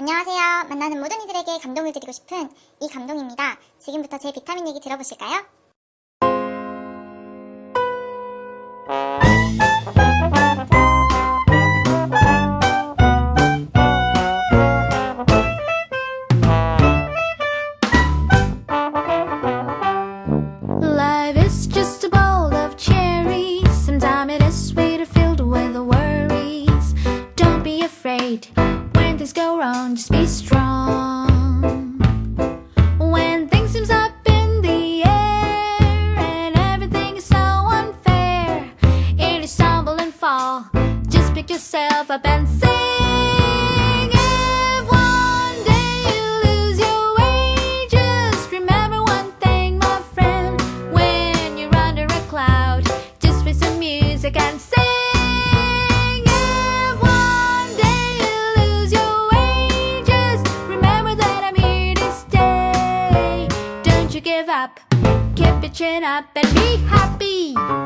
안녕하세요. 만나는 모든 이들에게 감동을 드리고 싶은 이 감동입니다. 지금부터 제 비타민 얘기 들어보실까요? Things go wrong, just be strong. When things seems up in the air and everything is so unfair, and you stumble and fall, just pick yourself up and sing. If one day you lose your way, just remember one thing, my friend. When you're under a cloud, just play some music and sing. give up. Keep your chin up and be happy.